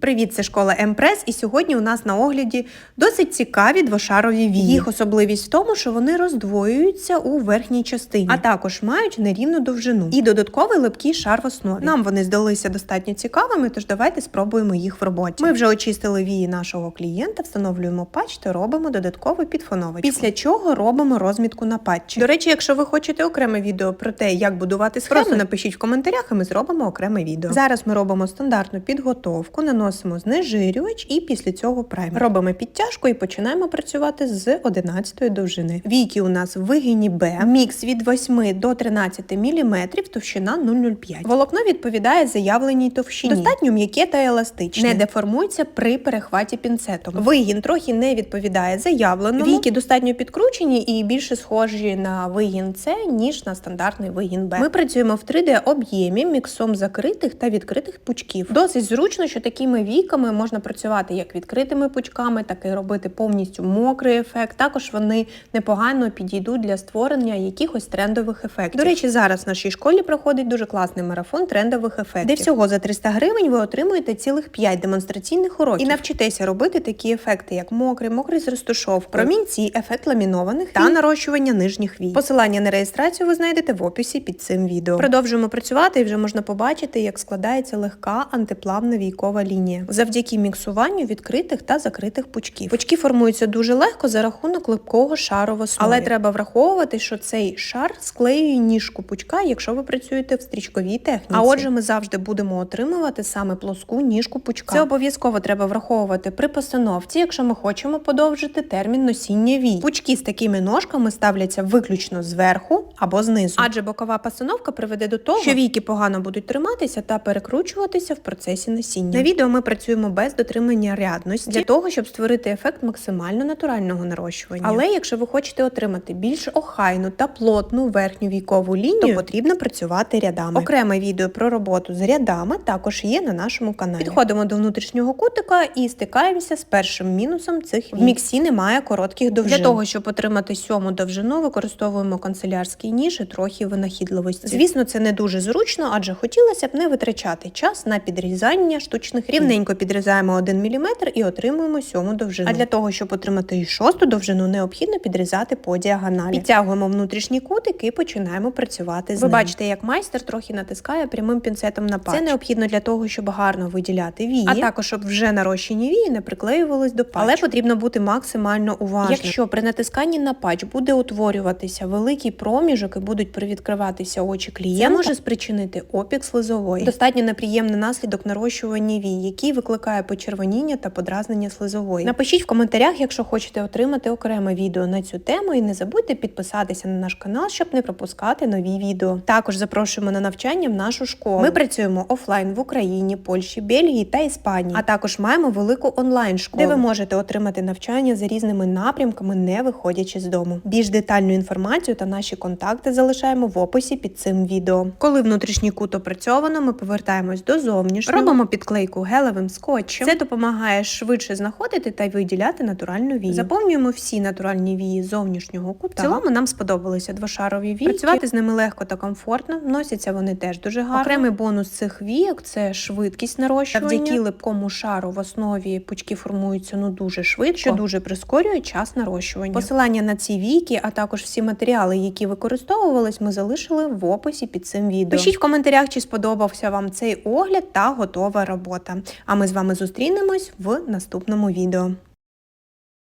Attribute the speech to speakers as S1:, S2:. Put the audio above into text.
S1: Привіт, це школа Емпрес, і сьогодні у нас на огляді досить цікаві двошарові вії. Їх особливість в тому, що вони роздвоюються у верхній частині, а також мають нерівну довжину і додатковий липкий шар в основі. Нам вони здалися достатньо цікавими, тож давайте спробуємо їх в роботі. Ми вже очистили вії нашого клієнта, встановлюємо патч та робимо додатковий підфоновочку. Після чого робимо розмітку на патчі. До речі, якщо ви хочете окреме відео про те, як будувати схеми, просто напишіть в коментарях, і ми зробимо окреме відео. Зараз ми робимо стандартну підготовку, наносимо знежирювач і після цього праймер. Робимо підтяжку і починаємо працювати з 11 довжини. Віки у нас вигині Б, мікс від 8 до 13 мм, товщина 0,05. Волокно відповідає заявленій товщині. Достатньо м'яке та еластичне. Не деформується при перехваті пінцетом. Вигін трохи не відповідає заявленому. Віки достатньо підкручені і більше схожі на вигін С, ніж на стандартний вигін Б. Ми працюємо в 3D об'ємі міксом закритих та відкритих пучків. Досить зручно, що такими віками можна працювати як відкритими пучками, так і робити повністю мокрий ефект. Також вони непогано підійдуть для створення якихось трендових ефектів. До речі, зараз в нашій школі проходить дуже класний марафон трендових ефектів, де всього за 300 гривень ви отримуєте цілих 5 демонстраційних уроків і навчитеся робити такі ефекти, як мокрий, мокрий з розтушовкою, промінці, ефект ламінованих та нарощування нижніх вій. Посилання на реєстрацію ви знайдете в описі під цим відео. Продовжуємо працювати і вже можна побачити, як складається легка антиплавна війкова лінія завдяки міксуванню відкритих та закритих пучків. Пучки формуються дуже легко за рахунок липкого шару в основі. Але треба враховувати, що цей шар склеює ніжку пучка, якщо ви працюєте в стрічковій техніці. А отже, ми завжди будемо отримувати саме плоску ніжку пучка. Це обов'язково треба враховувати при постановці, якщо ми хочемо подовжити термін носіння вій. Пучки з такими ножками ставляться виключно зверху або знизу, адже бокова постановка приведе до того, що війки погано будуть триматися та перекручуватися в процесі носіння. На відео ми працюємо без дотримання рядності для того, щоб створити ефект максимально натурального нарощування. Але якщо ви хочете отримати більш охайну та плотну верхню війкову лінію, то потрібно працювати рядами. Окреме відео про роботу з рядами також є на нашому каналі. Підходимо до внутрішнього кутика і стикаємося з першим мінусом цих вій. В міксі немає коротких довжин. Для того, щоб отримати сьому довжину, використовуємо канцелярський ніж і трохи винахідливості. Звісно, це не дуже зручно, адже хотілося б не витрачати час на підрізання штучних рівненько підрізаємо 1 мм і отримуємо сьому довжину. А для того, щоб отримати і шосту довжину, необхідно підрізати по діагоналі. Підтягуємо внутрішній кутик і починаємо працювати з Ви ним. бачите, як майстер трохи натискає прямим пінцетом на патч. Це необхідно для того, щоб гарно виділяти вії, а також щоб вже нарощені вії не приклеювались до патчу. Але потрібно бути максимально уважним. Якщо при натисканні на патч буде утворюватися великий проміжок і будуть привідкриватися очі клієнта, це може спричинити опік слизової. Достатньо неприємний наслідок нарощування вій, який викликає почервоніння та подразнення слизової. Напишіть в коментарях, якщо хочете отримати окреме відео на цю тему, і не забудьте підписатися на наш канал, щоб не пропускати нові відео. Також запрошуємо на навчання в нашу школу. Ми працюємо офлайн в Україні, Польщі, Бельгії та Іспанії. А також маємо велику онлайн школу, де ви можете отримати навчання за різними напрямками, не виходячи з дому. Більш детальну інформацію та наші контакти залишаємо в описі під цим відео. Коли внутрішній кут опрацьовано, ми повертаємось до зовнішнього, робимо підклейку гелевим скотчем. Це допомагає швидше знаходити та виділяти натуральну вію. Заповнюємо всі натуральні вії зовнішнього кута. В цілому нам сподобалися двошарові війки. Працювати з ними легко та комфортно. Носяться вони теж дуже гарно. Окремий бонус цих війок це швидкість нарощування. Завдяки липкому шару в основі пучки формуються ну дуже швидко, що дуже прискорює час нарощування. Посилання на ці війки, а також всі матеріали, які використовувались, ми залишили в описі під цим відео. Пишіть в коментарях, чи сподобався вам цей огляд та готова робота. А ми з вами зустрінемось в наступному відео.